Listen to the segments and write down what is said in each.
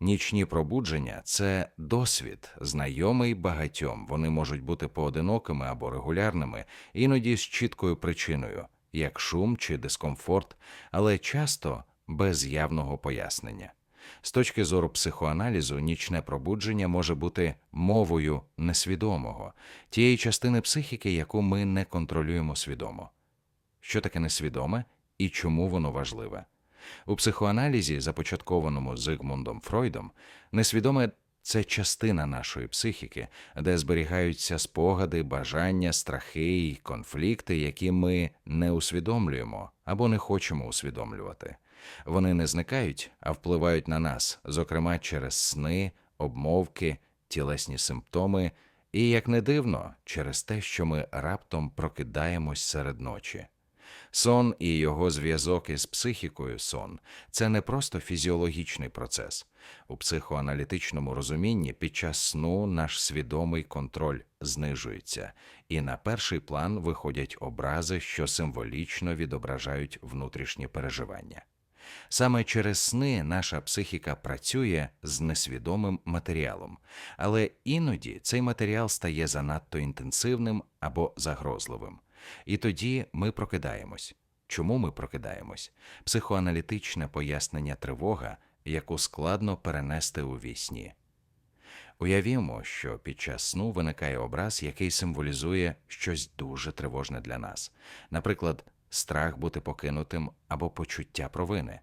Нічні пробудження це досвід, знайомий багатьом. Вони можуть бути поодинокими або регулярними, іноді з чіткою причиною, як шум чи дискомфорт, але часто без явного пояснення. З точки зору психоаналізу, нічне пробудження може бути мовою несвідомого, тієї частини психіки, яку ми не контролюємо свідомо. Що таке несвідоме і чому воно важливе? У психоаналізі, започаткованому Зигмундом Фройдом, несвідоме це частина нашої психіки, де зберігаються спогади, бажання, страхи і конфлікти, які ми не усвідомлюємо або не хочемо усвідомлювати. Вони не зникають, а впливають на нас, зокрема через сни, обмовки, тілесні симптоми, і, як не дивно, через те, що ми раптом прокидаємось серед ночі. Сон і його зв'язок із психікою сон це не просто фізіологічний процес. У психоаналітичному розумінні під час сну наш свідомий контроль знижується, і на перший план виходять образи, що символічно відображають внутрішні переживання. Саме через сни наша психіка працює з несвідомим матеріалом, але іноді цей матеріал стає занадто інтенсивним або загрозливим. І тоді ми прокидаємось. Чому ми прокидаємось? Психоаналітичне пояснення тривога, яку складно перенести у вісні. Уявімо, що під час сну виникає образ, який символізує щось дуже тривожне для нас, наприклад, страх бути покинутим або почуття провини.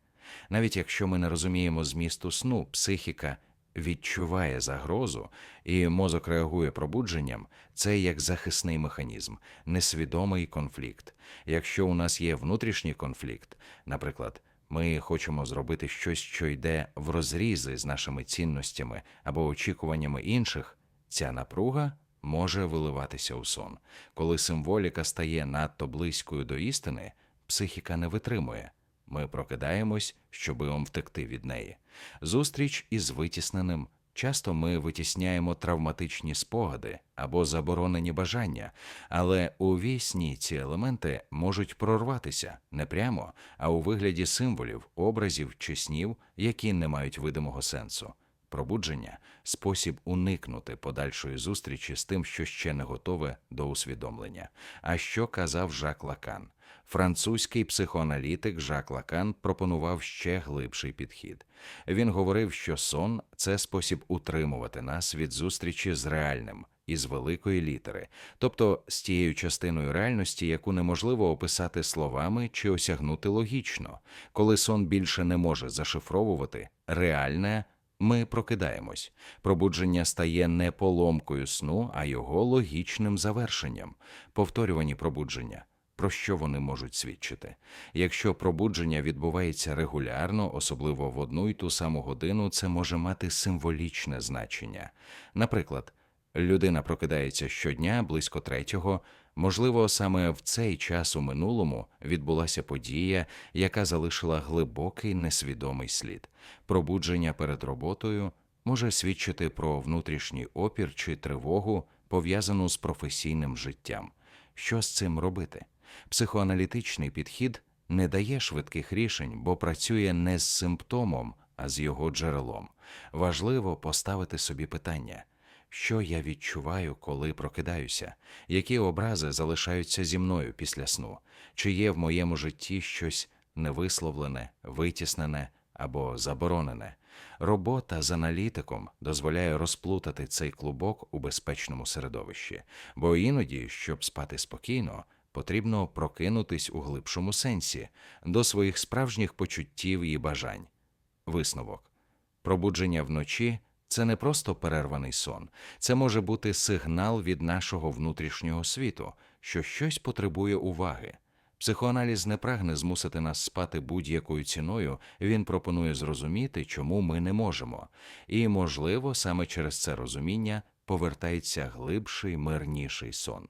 Навіть якщо ми не розуміємо змісту сну, психіка відчуває загрозу і мозок реагує пробудженням, це як захисний механізм, несвідомий конфлікт. Якщо у нас є внутрішній конфлікт, наприклад, ми хочемо зробити щось, що йде в розрізи з нашими цінностями або очікуваннями інших, ця напруга може виливатися у сон. Коли символіка стає надто близькою до істини, психіка не витримує. Ми прокидаємось, щоби втекти від неї. Зустріч із витісненим. Часто ми витісняємо травматичні спогади або заборонені бажання, але у вісні ці елементи можуть прорватися не прямо, а у вигляді символів, образів чи снів, які не мають видимого сенсу. Пробудження спосіб уникнути подальшої зустрічі з тим, що ще не готове до усвідомлення. А що казав Жак Лакан? Французький психоаналітик Жак Лакан пропонував ще глибший підхід. Він говорив, що сон це спосіб утримувати нас від зустрічі з реальним із великої літери, тобто з тією частиною реальності, яку неможливо описати словами чи осягнути логічно, коли сон більше не може зашифровувати реальне. Ми прокидаємось. Пробудження стає не поломкою сну, а його логічним завершенням, повторювані пробудження. Про що вони можуть свідчити? Якщо пробудження відбувається регулярно, особливо в одну й ту саму годину, це може мати символічне значення. Наприклад, людина прокидається щодня близько третього, можливо, саме в цей час у минулому відбулася подія, яка залишила глибокий несвідомий слід. Пробудження перед роботою може свідчити про внутрішній опір чи тривогу, пов'язану з професійним життям. Що з цим робити? Психоаналітичний підхід не дає швидких рішень, бо працює не з симптомом, а з його джерелом. Важливо поставити собі питання, що я відчуваю, коли прокидаюся, які образи залишаються зі мною після сну, чи є в моєму житті щось невисловлене, витіснене або заборонене. Робота з аналітиком дозволяє розплутати цей клубок у безпечному середовищі, бо іноді, щоб спати спокійно, потрібно прокинутись у глибшому сенсі до своїх справжніх почуттів і бажань. Висновок пробудження вночі це не просто перерваний сон, це може бути сигнал від нашого внутрішнього світу, що щось потребує уваги. Психоаналіз не прагне змусити нас спати будь-якою ціною, він пропонує зрозуміти, чому ми не можемо, і, можливо, саме через це розуміння повертається глибший, мирніший сон.